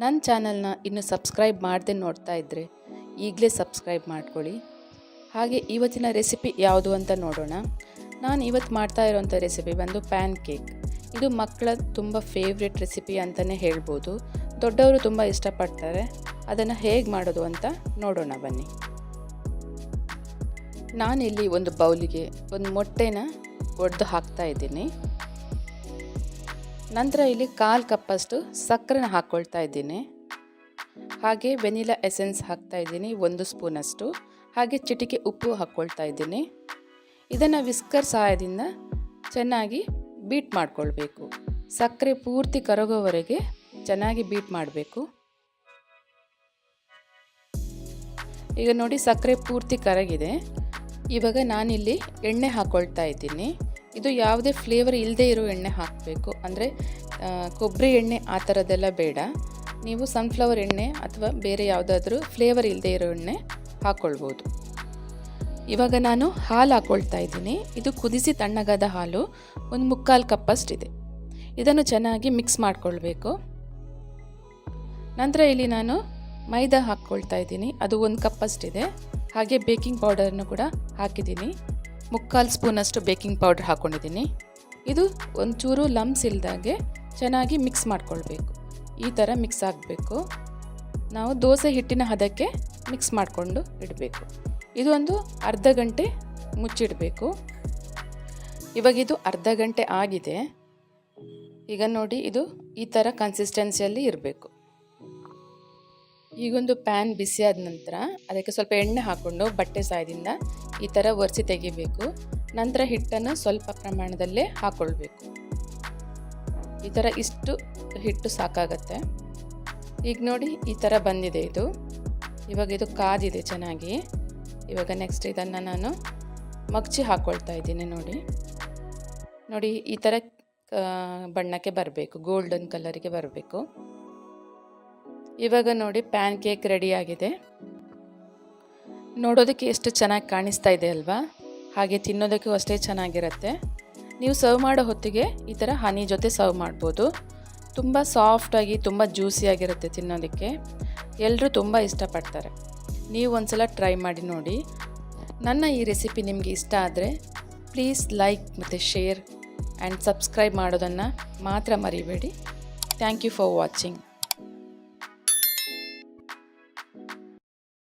ನನ್ನ ಚಾನಲ್ನ ಇನ್ನು ಸಬ್ಸ್ಕ್ರೈಬ್ ಮಾಡದೆ ನೋಡ್ತಾ ಇದ್ದರೆ ಈಗಲೇ ಸಬ್ಸ್ಕ್ರೈಬ್ ಮಾಡ್ಕೊಳ್ಳಿ. ಹಾಗೆ ಇವತ್ತಿನ ರೆಸಿಪಿ ಯಾವುದು ಅಂತ ನೋಡೋಣ. ನಾನು ಇವತ್ತು ಮಾಡ್ತಾ ಇರೋವಂಥ ರೆಸಿಪಿ ಬಂದು ಪ್ಯಾನ್ ಕೇಕ್. ಇದು ಮಕ್ಕಳ ತುಂಬ ಫೇವ್ರೆಟ್ ರೆಸಿಪಿ ಅಂತಲೇ ಹೇಳ್ಬೋದು. ದೊಡ್ಡವರು ತುಂಬ ಇಷ್ಟಪಡ್ತಾರೆ. ಅದನ್ನು ಹೇಗೆ ಮಾಡೋದು ಅಂತ ನೋಡೋಣ ಬನ್ನಿ. ನಾನಿಲ್ಲಿ ಒಂದು ಬೌಲಿಗೆ ಒಂದು ಮೊಟ್ಟೆನ ಒಡೆದು ಹಾಕ್ತಾ ಇದ್ದೀನಿ. ನಂತರ ಇಲ್ಲಿ ಕಾಲು ಕಪ್ಪಷ್ಟು ಸಕ್ಕರೆನ ಹಾಕ್ಕೊಳ್ತಾ ಇದ್ದೀನಿ. ಹಾಗೆ ವೆನಿಲಾ ಎಸೆನ್ಸ್ ಹಾಕ್ತಾ ಇದ್ದೀನಿ, ಒಂದು ಸ್ಪೂನಷ್ಟು. ಹಾಗೆ ಚಿಟಿಕೆ ಉಪ್ಪು ಹಾಕ್ಕೊಳ್ತಾ ಇದ್ದೀನಿ. ಇದನ್ನು ವಿಸ್ಕರ್ ಸಹಾಯದಿಂದ ಚೆನ್ನಾಗಿ ಬೀಟ್ ಮಾಡಿಕೊಳ್ಬೇಕು. ಸಕ್ಕರೆ ಪೂರ್ತಿ ಕರಗೋವರೆಗೆ ಚೆನ್ನಾಗಿ ಬೀಟ್ ಮಾಡಬೇಕು. ಈಗ ನೋಡಿ ಸಕ್ಕರೆ ಪೂರ್ತಿ ಕರಗಿದೆ. ಇವಾಗ ನಾನಿಲ್ಲಿ ಎಣ್ಣೆ ಹಾಕ್ಕೊಳ್ತಾ ಇದ್ದೀನಿ. ಇದು ಯಾವುದೇ ಫ್ಲೇವರ್ ಇಲ್ಲದೆ ಇರೋ ಎಣ್ಣೆ ಹಾಕಬೇಕು. ಅಂದರೆ ಕೊಬ್ಬರಿ ಎಣ್ಣೆ ಆ ಥರದ್ದೆಲ್ಲ ಬೇಡ. ನೀವು ಸನ್ಫ್ಲವರ್ ಎಣ್ಣೆ ಅಥವಾ ಬೇರೆ ಯಾವುದಾದ್ರೂ ಫ್ಲೇವರ್ ಇಲ್ಲದೆ ಇರೋ ಎಣ್ಣೆ ಹಾಕ್ಕೊಳ್ಬೋದು ಇವಾಗ ನಾನು ಹಾಲು ಹಾಕ್ಕೊಳ್ತಾ ಇದ್ದೀನಿ. ಇದು ಕುದಿಸಿ ತಣ್ಣಗಾದ ಹಾಲು, ಒಂದು ಮುಕ್ಕಾಲು ಕಪ್ಪಷ್ಟಿದೆ. ಇದನ್ನು ಚೆನ್ನಾಗಿ ಮಿಕ್ಸ್ ಮಾಡಿಕೊಳ್ಬೇಕು. ನಂತರ ಇಲ್ಲಿ ನಾನು ಮೈದಾ ಹಾಕ್ಕೊಳ್ತಾ ಇದ್ದೀನಿ. ಅದು ಒಂದು ಕಪ್ಪಷ್ಟಿದೆ. ಹಾಗೆ ಬೇಕಿಂಗ್ ಪೌಡರನ್ನು ಕೂಡ ಹಾಕಿದ್ದೀನಿ. ಮುಕ್ಕಾಲು ಸ್ಪೂನಷ್ಟು ಬೇಕಿಂಗ್ ಪೌಡ್ರ್ ಹಾಕ್ಕೊಂಡಿದ್ದೀನಿ ಇದು ಒಂಚೂರು ಲಮ್ಸ್ ಇಲ್ದಾಗೆ ಚೆನ್ನಾಗಿ ಮಿಕ್ಸ್ ಮಾಡ್ಕೊಳ್ಬೇಕು. ಈ ಥರ ಮಿಕ್ಸ್ ಆಗಬೇಕು. ನಾವು ದೋಸೆ ಹಿಟ್ಟಿನ ಹದಕ್ಕೆ ಮಿಕ್ಸ್ ಮಾಡಿಕೊಂಡು ಇಡಬೇಕು. ಇದೊಂದು ಅರ್ಧ ಗಂಟೆ ಮುಚ್ಚಿಡಬೇಕು. ಇವಾಗಿದು ಅರ್ಧ ಗಂಟೆ ಆಗಿದೆ. ಈಗ ನೋಡಿ ಇದು ಈ ಥರ ಕನ್ಸಿಸ್ಟೆನ್ಸಿಯಲ್ಲಿ ಇರಬೇಕು. ಈಗೊಂದು ಪ್ಯಾನ್ ಬಿಸಿಯಾದ ನಂತರ ಅದಕ್ಕೆ ಸ್ವಲ್ಪ ಎಣ್ಣೆ ಹಾಕ್ಕೊಂಡು ಬಟ್ಟೆ ಸಾಯದಿಂದ ಈ ಥರ ಒರೆಸಿ ತೆಗಿಬೇಕು. ನಂತರ ಹಿಟ್ಟನ್ನು ಸ್ವಲ್ಪ ಪ್ರಮಾಣದಲ್ಲೇ ಹಾಕ್ಕೊಳ್ಬೇಕು ಈ ಥರ ಇಷ್ಟು ಹಿಟ್ಟು ಸಾಕಾಗತ್ತೆ. ಈಗ ನೋಡಿ ಈ ಥರ ಬಂದಿದೆ ಇದು. ಇವಾಗ ಇದು ಕಾದಿದೆ ಚೆನ್ನಾಗಿ. ಇವಾಗ ನೆಕ್ಸ್ಟ್ ಇದನ್ನು ನಾನು ಮಗ್ಚಿ ಹಾಕ್ಕೊಳ್ತಾ ಇದ್ದೀನಿ ನೋಡಿ. ನೋಡಿ ಈ ಥರ ಬಣ್ಣಕ್ಕೆ ಬರಬೇಕು. ಗೋಲ್ಡನ್ ಕಲರಿಗೆ ಬರಬೇಕು. ಇವಾಗ ನೋಡಿ ಪ್ಯಾನ್ ಕೇಕ್ ರೆಡಿಯಾಗಿದೆ ನೋಡೋದಕ್ಕೆ ಎಷ್ಟು ಚೆನ್ನಾಗಿ ಕಾಣಿಸ್ತಾ ಇದೆ ಅಲ್ವಾ? ಹಾಗೆ ತಿನ್ನೋದಕ್ಕೂ ಅಷ್ಟೇ ಚೆನ್ನಾಗಿರುತ್ತೆ. ನೀವು ಸರ್ವ್ ಮಾಡೋ ಹೊತ್ತಿಗೆ ಈ ಥರ ಹನಿ ಜೊತೆ ಸರ್ವ್ ಮಾಡ್ಬೋದು. ತುಂಬ ಸಾಫ್ಟಾಗಿ ತುಂಬ ಜ್ಯೂಸಿಯಾಗಿರುತ್ತೆ ತಿನ್ನೋದಕ್ಕೆ. ಎಲ್ಲರೂ ತುಂಬ ಇಷ್ಟಪಡ್ತಾರೆ. ನೀವು ಒಂದ್ಸಲ ಟ್ರೈ ಮಾಡಿ ನೋಡಿ. ನನ್ನ ಈ ರೆಸಿಪಿ ನಿಮಗೆ ಇಷ್ಟ ಆದರೆ ಪ್ಲೀಸ್ ಲೈಕ್ ಮತ್ತು ಶೇರ್ ಆ್ಯಂಡ್ ಸಬ್ಸ್ಕ್ರೈಬ್ ಮಾಡೋದನ್ನು ಮಾತ್ರ ಮರಿಬೇಡಿ. Thank you for watching